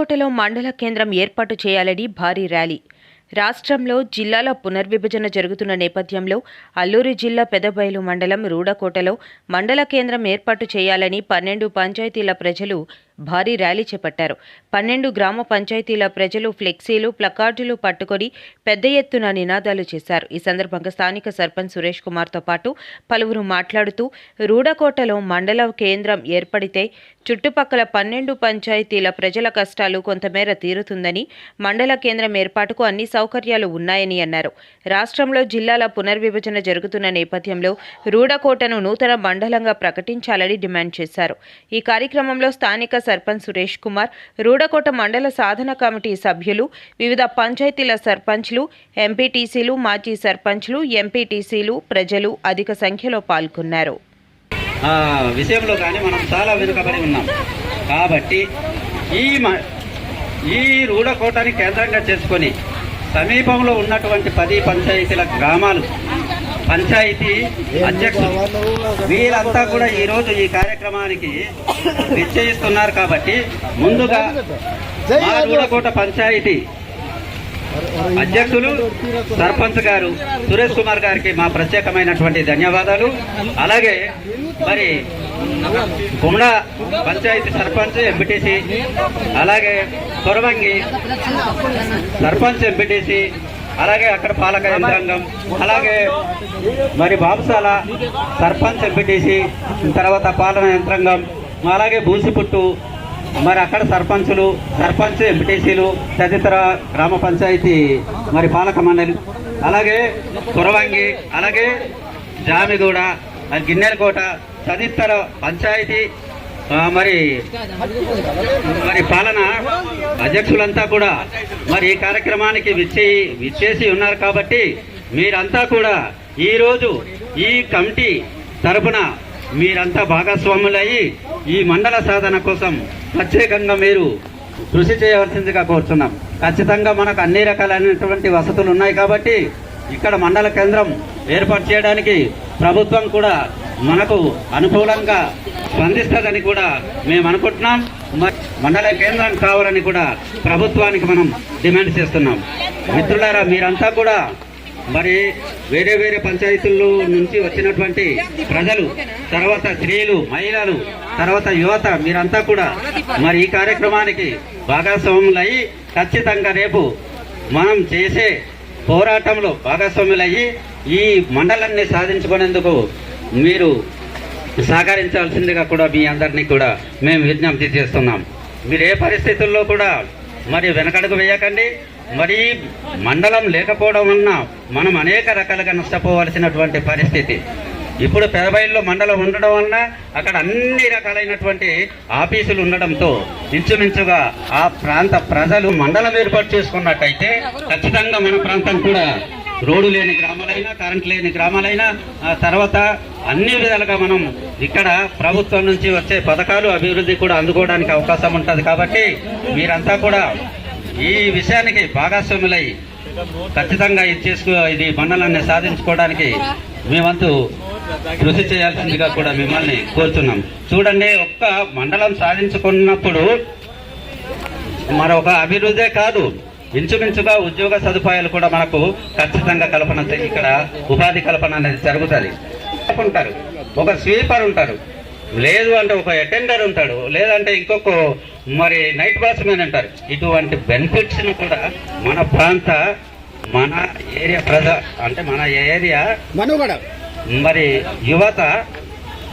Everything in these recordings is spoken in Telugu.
రూడకోటలో మండల కేంద్రం ఏర్పాటు చేయాలని భారీ ర్యాలీ. రాష్ట్రంలో జిల్లాల పునర్విభజన జరుగుతున్న నేపథ్యంలో అల్లూరి జిల్లా పెదబయలు మండలం రూడకోటలో మండల కేంద్రం ఏర్పాటు చేయాలని పన్నెండు పంచాయతీల ప్రజలు భారీ ర్యాలీ చేపట్టారు. పన్నెండు గ్రామ పంచాయతీల ప్రజలు ఫ్లెక్సీలు ప్లకార్డులు పట్టుకొని పెద్ద ఎత్తున నినాదాలు చేశారు. ఈ సందర్భంగా స్థానిక సర్పంచ్ సురేష్ కుమార్తో పాటు పలువురు మాట్లాడుతూ రూడకోటలో మండల కేంద్రం ఏర్పడితే చుట్టుపక్కల పన్నెండు పంచాయతీల ప్రజల కష్టాలు కొంతమేర తీరుతుందని మండల కేంద్రం ఏర్పాటుకు అన్ని సౌకర్యాలు ఉన్నాయని అన్నారు. రాష్ట్రంలో జిల్లాల పునర్విభజన జరుగుతున్న నేపథ్యంలో రూడకోటను నూతన మండలంగా ప్రకటించాలని డిమాండ్ చేశారు. ఈ కార్యక్రమంలో స్థానిక సర్పంచ్ సురేష్ కుమార్ రూడకోట మండల సాధన కమిటీ సభ్యులు వివిధ పంచాయతీల సర్పంచ్లు ఎంపీటీసీలు మాజీ సర్పంచ్లు ఎంపీటీసీలు ప్రజలు అధిక సంఖ్యలో పాల్గొన్నారు. విషయంలో కానీ మనం చాలా వెనుకబడి ఉన్నాం. కాబట్టి ఈ ఈ రూడకోటని కేంద్రంగా చేసుకొని సమీపంలో ఉన్నటువంటి పది పంచాయతీల గ్రామాలు పంచాయతీ అధ్యక్షులు. వీళ్ళంతా కూడా ఈరోజు ఈ కార్యక్రమానికి నిశ్చయిస్తున్నారు కాబట్టి ముందుగా మారూడకోట పంచాయతీ అధ్యక్షులు సర్పంచ్ గారు సురేష్ కుమార్ గారికి మా ప్రత్యేకమైనటువంటి ధన్యవాదాలు. అలాగే మరి కుమడ పంచాయతీ సర్పంచ్ ఎంపీటీసీ అలాగే కొరవంగి సర్పంచ్ ఎంపీటీసీ అలాగే అక్కడ పాలక యంత్రాంగం అలాగే మరి బాబుసాల సర్పంచ్ ఎంపీటీసీ తర్వాత పాలన యంత్రాంగం అలాగే బూసిపుట్టు మరి అక్కడ సర్పంచులు సర్పంచ్ ఎంపీటీసీలు తదితర గ్రామ పంచాయతీ మరి పాలక మండలి అలాగే కురవంగి అలాగే జామిగూడ గిన్నెలకోట తదితర పంచాయతీ మరి మరి పాలన అధ్యక్షులంతా కూడా మరి ఈ కార్యక్రమానికి విచ్చే విచ్చేసి ఉన్నారు కాబట్టి మీరంతా కూడా ఈరోజు ఈ కమిటీ తరపున మీరంతా భాగస్వాములయ్యి ఈ మండల సాధన కోసం ప్రత్యేకంగా మీరు కృషి చేయవలసిందిగా కోరుతున్నాం. ఖచ్చితంగా మనకు అన్ని రకాలైనటువంటి వసతులు ఉన్నాయి కాబట్టి ఇక్కడ మండల కేంద్రం ఏర్పాటు చేయడానికి ప్రభుత్వం కూడా మనకు అనుకూలంగా స్పందిస్తుందని కూడా మేము అనుకుంటున్నాం. మండల కేంద్రం కావాలని కూడా ప్రభుత్వానికి మనం డిమాండ్ చేస్తున్నాం. మిత్రులారా మీరంతా కూడా మరి వేరే వేరే పంచాయతీల్లో నుంచి వచ్చినటువంటి ప్రజలు తర్వాత స్త్రీలు మహిళలు తర్వాత యువత మీరంతా కూడా మరి ఈ కార్యక్రమానికి భాగస్వాములయ్యి ఖచ్చితంగా రేపు మనం చేసే పోరాటంలో భాగస్వాములయ్యి ఈ మండలాన్ని సాధించుకునేందుకు మీరు సహకరించాల్సిందిగా కూడా మీ అందరినీ కూడా మేము విజ్ఞప్తి చేస్తున్నాం. మీరు ఏ పరిస్థితుల్లో కూడా మరి వెనకడుగు వేయకండి. మరి మండలం లేకపోవడం వలన మనం అనేక రకాలుగా నష్టపోవలసినటువంటి పరిస్థితి. ఇప్పుడు పెదబైల్లో మండలం ఉండడం వలన అక్కడ అన్ని రకాలైనటువంటి ఆఫీసులు ఉండడంతో ఇంచుమించుగా ఆ ప్రాంత ప్రజలు మండలం ఏర్పాటు చేసుకున్నట్టయితే ఖచ్చితంగా మన ప్రాంతం కూడా రోడ్డు లేని గ్రామాలైనా కరెంట్ లేని గ్రామాలైనా ఆ తర్వాత అన్ని విధాలుగా మనం ఇక్కడ ప్రభుత్వం నుంచి వచ్చే పథకాలు అభివృద్ధి కూడా అందుకోవడానికి అవకాశం ఉంటుంది కాబట్టి మీరంతా కూడా ఈ విషయానికి భాగస్వాములై ఖచ్చితంగా ఇది చేసుకో ఇది మండలాన్ని సాధించుకోవడానికి మేమంతు కృషి చేయాల్సిందిగా కూడా మిమ్మల్ని కోరుతున్నాం. చూడండి ఒక్క మండలం సాధించుకున్నప్పుడు మరొక అభివృద్ధే కాదు. ఇంచుమించుగా ఉద్యోగ సదుపాయాలు కూడా మనకు ఖచ్చితంగా కల్పన ఇక్కడ ఉపాధి కల్పన అనేది జరుగుతుంది. ఉంటారు. ఒక స్వీపర్ ఉంటారు. లేదు అంటే ఒక అటెండర్ ఉంటాడు. లేదంటే ఇంకొక మరి నైట్ వాచ్మెన్ అంటారు. ఇటువంటి బెనిఫిట్స్ను కూడా మన ప్రాంత మన ఏరియా ప్రజ అంటే మన ఏరియా మనుగడ. మరి యువత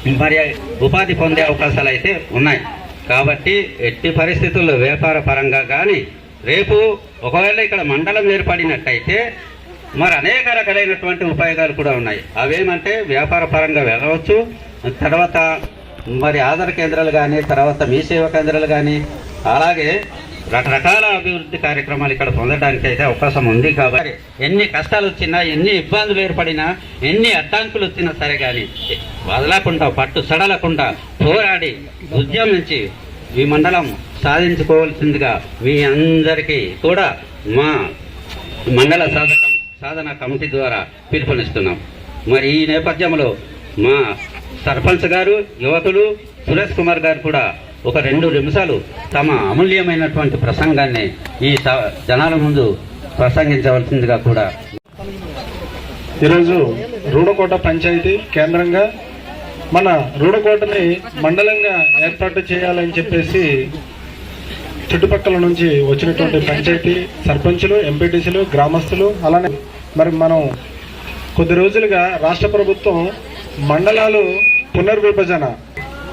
మరి ఉపాధి పొందే అవకాశాలు అయితే ఉన్నాయి. కాబట్టి ఎట్టి పరిస్థితుల్లో వ్యాపార పరంగా కానీ రేపు ఒకవేళ ఇక్కడ మండలం ఏర్పడినట్టయితే మరి అనేక రకాలైనటువంటి ఉపయోగాలు కూడా ఉన్నాయి. అవేమంటే వ్యాపార పరంగా వెళ్ళవచ్చు. తర్వాత మరి ఆధార్ కేంద్రాలు కానీ తర్వాత మీ సేవా కేంద్రాలు కానీ అలాగే రకరకాల అభివృద్ధి కార్యక్రమాలు ఇక్కడ పొందడానికి అయితే అవకాశం ఉంది కాబట్టి ఎన్ని కష్టాలు వచ్చినా ఎన్ని ఇబ్బందులు ఏర్పడినా ఎన్ని అడ్డంకులు వచ్చినా సరే కానీ వదలకుండా పట్టు సడలకుండా పోరాడి ఉద్యమించి ఈ మండలం సాధించుకోవాల్సిందిగా మీ అందరికీ కూడా మా మండల సాధక సాధన కమిటీ ద్వారా పిలుపునిస్తున్నాం. మరి ఈ నేపథ్యంలో మా సర్పంచ్ గారు యువకులు సురేష్ కుమార్ గారు కూడా ఒక రెండు నిమిషాలు తమ అమూల్యమైనటువంటి ప్రసంగాన్ని ఈ జనాల ముందు ప్రసంగించవలసిందిగా కూడా ఈరోజు రూడకోట పంచాయతీ కేంద్రంగా మన రూడకోటని మండలంగా ఏర్పాటు చేయాలని చెప్పేసి చుట్టుపక్కల నుంచి వచ్చినటువంటి పంచాయతీ సర్పంచులు ఎంపీటీసీలు గ్రామస్తులు అలానే మరి మనం కొద్ది రోజులుగా రాష్ట్ర ప్రభుత్వం మండలాలు పునర్విభజన.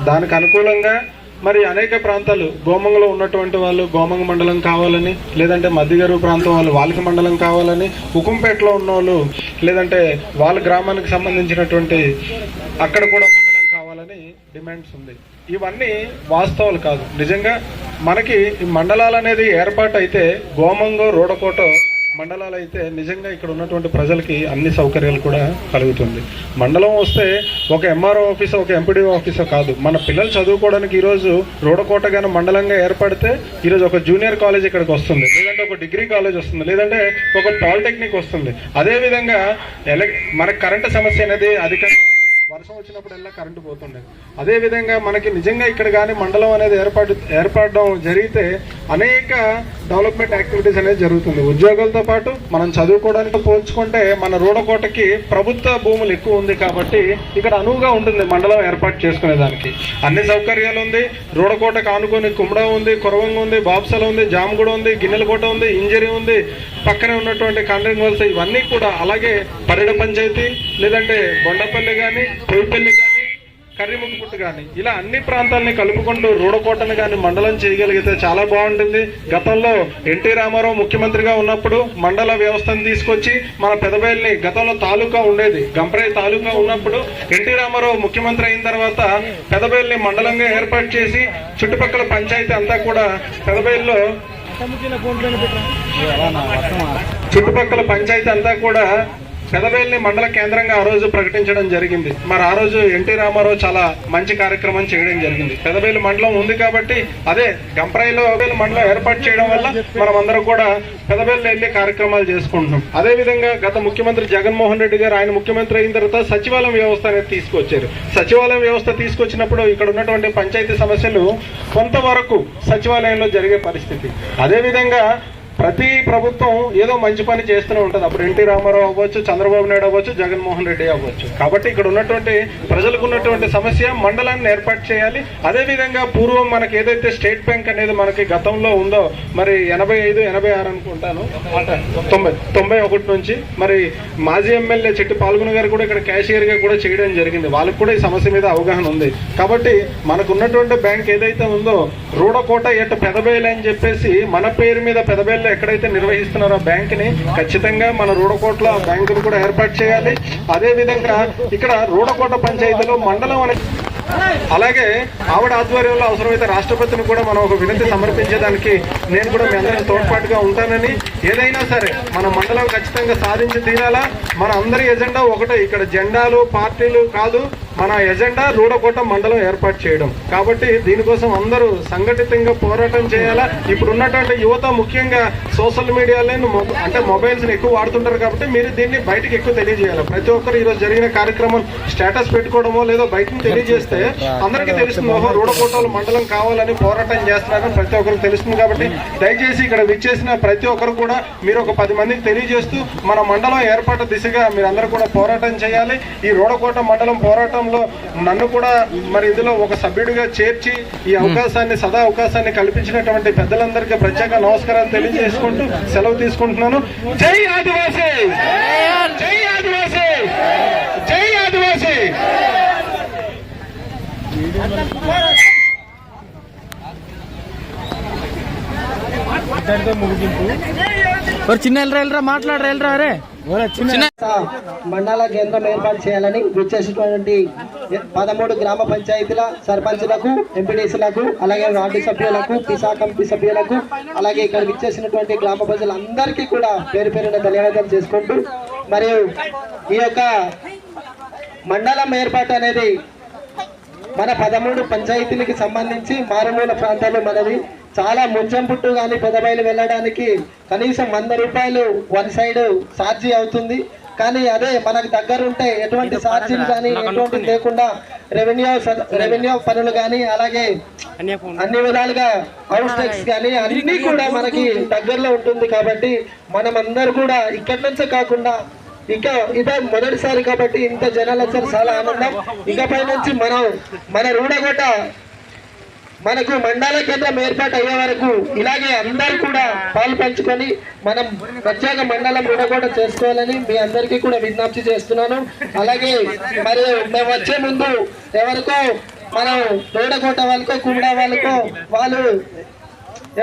దానికి అనుకూలంగా మరి అనేక ప్రాంతాలు గోమంగలో ఉన్నటువంటి వాళ్ళు గోమంగ మండలం కావాలని లేదంటే మధ్యగరు ప్రాంతం వాళ్ళు వాళ్ళకి మండలం కావాలని ఉకుంపేటలో ఉన్న వాళ్ళు లేదంటే వాళ్ళ గ్రామానికి సంబంధించినటువంటి అక్కడ కూడా డిమాండ్స్ ఉంది. ఇవన్నీ వాస్తవాలు కాదు. నిజంగా మనకి ఈ మండలాలు అనేది ఏర్పాటు అయితే గోమంగో రోడకోట మండలాలు అయితే నిజంగా ఇక్కడ ఉన్నటువంటి ప్రజలకి అన్ని సౌకర్యాలు కూడా కలుగుతుంది. మండలం వస్తే ఒక ఎంఆర్ఓ ఆఫీసో ఒక ఎంపీడీఓ ఆఫీసో కాదు. మన పిల్లలు చదువుకోవడానికి ఈరోజు రోడకోట గాను మండలంగా ఏర్పడితే ఈరోజు ఒక జూనియర్ కాలేజ్ ఇక్కడికి వస్తుంది. లేదంటే ఒక డిగ్రీ కాలేజ్ వస్తుంది. లేదంటే ఒక పాలిటెక్నిక్ వస్తుంది. అదేవిధంగా ఎలక్ మనకు కరెంటు సమస్య అనేది అధికంగా వర్షం వచ్చినప్పుడల్లా కరెంటు పోతుండేది. అదే విధంగా మనకి నిజంగా ఇక్కడ కానీ మండలం అనేది ఏర్పాటు ఏర్పడడం జరిగితే అనేక డెవలప్మెంట్ యాక్టివిటీస్ అనేది జరుగుతుంది. ఉద్యోగాలతో పాటు మనం చదువుకోవడానికి పోల్చుకుంటే మన రూడకోటకి ప్రభుత్వ భూములు ఎక్కువ ఉంది కాబట్టి ఇక్కడ అనువుగా ఉంటుంది మండలం ఏర్పాటు చేసుకునేదానికి. అన్ని సౌకర్యాలు ఉంది. రూడకోటకు ఆనుకొని కుమ్మడం ఉంది కురవంగ ఉంది బాప్సల ఉంది జామగూడ ఉంది గిన్నెలకోట ఉంది ఇంజరీ ఉంది. పక్కనే ఉన్నటువంటి కండ్రింగ్ వలస ఇవన్నీ కూడా అలాగే పరిడ పంచాయతీ లేదంటే బొండపల్లి కానీ పొయ్యిపల్లి కానీ కర్రిముక్కుపుట్టు కానీ ఇలా అన్ని ప్రాంతాలని కలుపుకుంటూ రూడకోటను కానీ మండలం చేయగలిగితే చాలా బాగుంటుంది. గతంలో ఎన్టీ రామారావు ముఖ్యమంత్రిగా ఉన్నప్పుడు మండల వ్యవస్థను తీసుకొచ్చి మన పెదబయల్ని గతంలో తాలూకా ఉండేది. గంపరై తాలూకా ఉన్నప్పుడు ఎన్టీ రామారావు ముఖ్యమంత్రి అయిన తర్వాత పెదబయల్ని మండలంగా ఏర్పాటు చేసి చుట్టుపక్కల పంచాయతీ అంతా కూడా పెదబయల్లో చుట్టుపక్కల పంచాయతీ అంతా కూడా పెదవేల్ని మండల కేంద్రంగా ఆ రోజు ప్రకటించడం జరిగింది. మరి ఆ రోజు ఎన్టీ రామారావు చాలా మంచి కార్యక్రమం చేయడం జరిగింది. పెదవేలు మండలం ఉంది కాబట్టి అదే గంపరాయిలో మండలం ఏర్పాటు చేయడం వల్ల మనం అందరం కూడా పెదవేలు వెళ్ళి కార్యక్రమాలు చేసుకుంటున్నాం. అదే విధంగా గత ముఖ్యమంత్రి జగన్మోహన్ రెడ్డి గారు ఆయన ముఖ్యమంత్రి అయిన తర్వాత సచివాలయం వ్యవస్థ అనేది తీసుకొచ్చారు. సచివాలయం వ్యవస్థ తీసుకొచ్చినప్పుడు ఇక్కడ ఉన్నటువంటి పంచాయతీ సమస్యలు కొంతవరకు సచివాలయంలో జరిగే పరిస్థితి. అదే విధంగా ప్రతి ప్రభుత్వం ఏదో మంచి పని చేస్తూనే ఉంటుంది. అప్పుడు ఎన్టీ రామారావు అవ్వచ్చు చంద్రబాబు నాయుడు అవ్వచ్చు జగన్మోహన్ రెడ్డి అవ్వచ్చు. కాబట్టి ఇక్కడ ఉన్నటువంటి ప్రజలకు ఉన్నటువంటి సమస్య మండలాన్ని ఏర్పాటు చేయాలి. అదే విధంగా పూర్వం మనకి ఏదైతే స్టేట్ బ్యాంక్ అనేది మనకి గతంలో ఉందో మరి ఎనభై ఐదు ఎనభై ఆరు అనుకుంటాను. తొంభై తొంభై ఒకటి నుంచి మరి మాజీ ఎమ్మెల్యే చెట్టు పాల్గొన గారు కూడా ఇక్కడ క్యాషియర్గా కూడా చేయడం జరిగింది. వాళ్ళకి కూడా ఈ సమస్య మీద అవగాహన ఉంది. కాబట్టి మనకు ఉన్నటువంటి బ్యాంక్ ఏదైతే ఉందో రూడకోట ఎట్ పెదబేలు అని చెప్పేసి మన పేరు మీద పెదబేలు ఎక్కడైతే నిర్వహిస్తున్నారో ఆ బ్యాంక్ని ఖచ్చితంగా మన రూడకోటలో బ్యాంకులు బ్యాంకును కూడా ఏర్పాటు చేయాలి. అదే విధంగా ఇక్కడ రూడకోట పంచాయతీలో మండలం అనే అలాగే ఆవిడ ఆధ్వర్యంలో అవసరమైతే రాష్ట్రపతిని కూడా మనం ఒక వినతి సమర్పించేదానికి నేను కూడా మీ అందరికీ తోడ్పాటుగా ఉంటానని. ఏదైనా సరే మన మండలం ఖచ్చితంగా సాధించి తీరాలా. మన అందరి ఎజెండా ఒకటే. ఇక్కడ జెండాలు పార్టీలు కాదు. మన ఎజెండా రూడకోట మండలం ఏర్పాటు చేయడం. కాబట్టి దీనికోసం అందరూ సంఘటితంగా పోరాటం చేయాలా? ఇప్పుడున్నటువంటి యువత ముఖ్యంగా సోషల్ మీడియాలో అంటే మొబైల్స్ ఎక్కువ వాడుతుంటారు కాబట్టి మీరు దీన్ని బయటకు ఎక్కువ తెలియజేయాలి? ప్రతి ఒక్కరు ఈ రోజు జరిగిన కార్యక్రమం స్టేటస్ పెట్టుకోవడమో లేదో బయటకు తెలియజేస్తే అందరికీ తెలుస్తుంది ఓహో రూడకోటలు మండలం కావాలని పోరాటం చేస్తున్నారని ప్రతి ఒక్కరికి తెలుస్తుంది కాబట్టి దయచేసి ఇక్కడ విచ్చేసిన ప్రతి ఒక్కరు కూడా మీరు ఒక పది మందికి తెలియజేస్తూ మన మండలం ఏర్పాటు దిశగా మీరందరూ కూడా పోరాటం చేయాలి. ఈ రూడకోట మండలం పోరాటం పోరాటంలో నన్ను కూడా మరి ఇందులో ఒక సభ్యుడిగా చేర్చి ఈ అవకాశాన్ని సదా అవకాశాన్ని కల్పించినటువంటి పెద్దలందరికీ ప్రత్యేక నమస్కారాలు తెలియజేసుకుంటూ సెలవు తీసుకుంటున్నాను. జై ఆదివాసీ! జై ఆదివాసీ! జై ఆదివాసీ! చిన్న వెళ్ళరా వెళ్ళరా మాట్లాడరా వెళ్ళరా అరే? మండల కేంద్రం ఏర్పాటు చేయాలని విచ్చేసినటువంటి పదమూడు గ్రామ పంచాయతీల సర్పంచులకు ఎంపీడీసీలకు అలాగే వార్డు సభ్యులకు పిసా కమిటీ సభ్యులకు అలాగే ఇక్కడ విచ్చేసినటువంటి గ్రామ ప్రజలందరికీ కూడా పేరు పేరున ధన్యవాదాలు చేసుకుంటూ మరియు ఈ యొక్క మండలం ఏర్పాటు అనేది మన పదమూడు పంచాయతీలకి సంబంధించి మారుమూల ప్రాంతాలు మనది. చాలా ముంచంపుట్టు కానీ పెదబయలు వెళ్ళడానికి కనీసం వంద రూపాయలు వన్ సైడ్ ఛార్జీ అవుతుంది. కానీ అదే మనకు దగ్గర ఉంటే ఎటువంటి ఛార్జీలు కానీ ఎటువంటి లేకుండా రెవెన్యూ రెవెన్యూ పనులు కానీ అలాగే అన్ని విధాలుగా హౌస్ ట్యాక్స్ కానీ అన్ని కూడా మనకి దగ్గరలో ఉంటుంది కాబట్టి మనం అందరు కూడా ఇక్కడి నుంచే కాకుండా ఇంకా ఇదే మొదటిసారి కాబట్టి ఇంత జనాలు వచ్చారు చాలా ఆనందం. ఇకపై నుంచి మనం మన రూడగొట్ట మనకు మండల కేంద్రం ఏర్పాటు అయ్యే వరకు ఇలాగే అందరూ కూడా పాలు పంచుకొని మనం ప్రత్యేక మండలం కూడా చేసుకోవాలని మీ అందరికీ కూడా విజ్ఞప్తి చేస్తున్నాను. అలాగే మరి మేము వచ్చే ముందు ఎవరికో మనం తోడకోట వాళ్ళకో కూడా వాళ్ళకో వాళ్ళు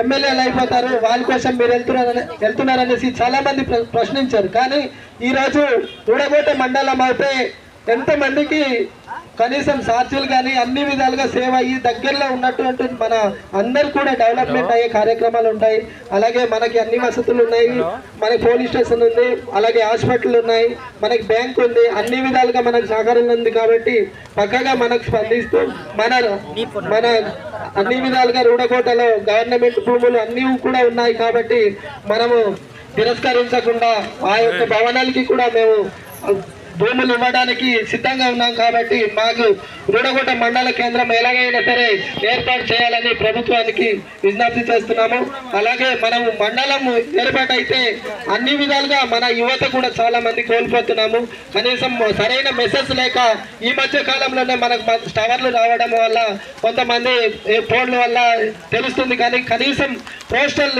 ఎమ్మెల్యేలు అయిపోతారు వాళ్ళ కోసం మీరు వెళ్తున్నారని వెళ్తున్నారనేసి చాలా మంది ప్ర- ప్రశ్నించారు. కానీ ఈరోజు రోజు రూడకోట మండలం అయితే ఎంతమందికి కనీసం సాక్షులు కానీ అన్ని విధాలుగా సేవ అయ్యి దగ్గరలో ఉన్నటువంటి మన అందరు కూడా డెవలప్మెంట్ అయ్యే కార్యక్రమాలు ఉంటాయి. అలాగే మనకి అన్ని వసతులు ఉన్నాయి. మనకి పోలీస్ స్టేషన్ ఉంది. అలాగే హాస్పిటల్ ఉన్నాయి. మనకి బ్యాంక్ ఉంది. అన్ని విధాలుగా మనకు సహకారం ఉంది కాబట్టి పక్కగా మనకు స్పందిస్తూ మన మన అన్ని విధాలుగా రూడకోటలో గవర్నమెంట్ భూములు అన్ని కూడా ఉన్నాయి కాబట్టి మనము తిరస్కరించకుండా ఆ యొక్క భవనాలకి కూడా మేము భూములు ఇవ్వడానికి సిద్ధంగా ఉన్నాం కాబట్టి మాకు రూడగొట్ట మండల కేంద్రం ఎలాగైనా సరే ఏర్పాటు చేయాలని ప్రభుత్వానికి విజ్ఞప్తి చేస్తున్నాము. అలాగే మనము మండలం ఏర్పాటైతే అన్ని విధాలుగా మన యువత కూడా చాలా మంది కోల్పోతున్నాము. కనీసం సరైన మెసేజ్ లేక ఈ మధ్య కాలంలోనే మనకు టవర్లు రావడం వల్ల కొంతమంది ఫోన్ల వల్ల తెలుస్తుంది. కానీ కనీసం పోస్టల్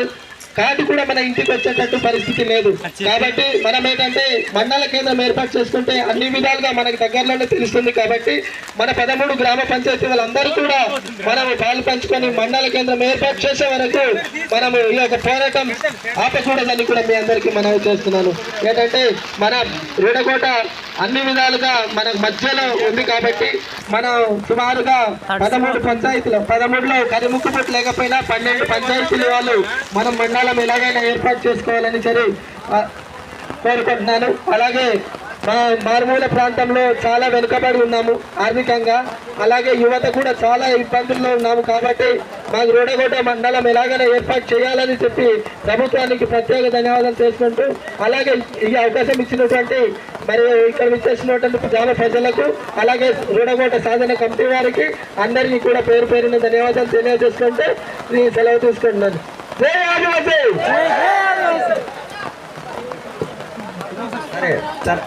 కార్డు కూడా మన ఇంటికి వచ్చేటట్టు పరిస్థితి లేదు. కాబట్టి మనం ఏంటంటే మండల కేంద్రం ఏర్పాటు చేసుకుంటే అన్ని విధాలుగా మనకి దగ్గరలోనే తెలుస్తుంది కాబట్టి మన పదమూడు గ్రామ పంచాయతీ వాళ్ళందరూ కూడా మనం పాలు పంచుకొని మండల కేంద్రం ఏర్పాటు చేసే వరకు మనము ఈ యొక్క పోరాటం ఆపకూడదని కూడా మీ అందరికీ మనవి చేస్తున్నాను. ఏంటంటే మన రూడకోట అన్ని విధాలుగా మన మధ్యలో ఉంది కాబట్టి మనం సుమారుగా పదమూడు పంచాయతీలు పదమూడులో కరిముక్కుపుట్టు లేకపోయినా పన్నెండు పంచాయతీలు వాళ్ళు మనం మండలం ఎలాగైనా ఏర్పాటు చేసుకోవాలని సరే కోరుకుంటున్నాను. అలాగే మా మారుమూల ప్రాంతంలో చాలా వెనుకబడి ఉన్నాము ఆర్థికంగా. అలాగే యువత కూడా చాలా ఇబ్బందుల్లో ఉన్నాము కాబట్టి మాకు రోడగొట్ట మండలం ఎలాగైనా ఏర్పాటు చేయాలని చెప్పి ప్రభుత్వానికి ప్రత్యేక ధన్యవాదాలు చేసుకుంటూ అలాగే ఈ అవకాశం ఇచ్చినటువంటి మరి ఇక్కడ విచ్చేసినటువంటి గ్రామ ప్రజలకు అలాగే రూడగోట సాధన కమిటీ వారికి అందరికీ కూడా పేరు పేరున ధన్యవాదాలు తెలియజేసుకుంటే ఈ సెలవు తీసుకుంటున్నాను. జై ఆదివాసీ! సార్.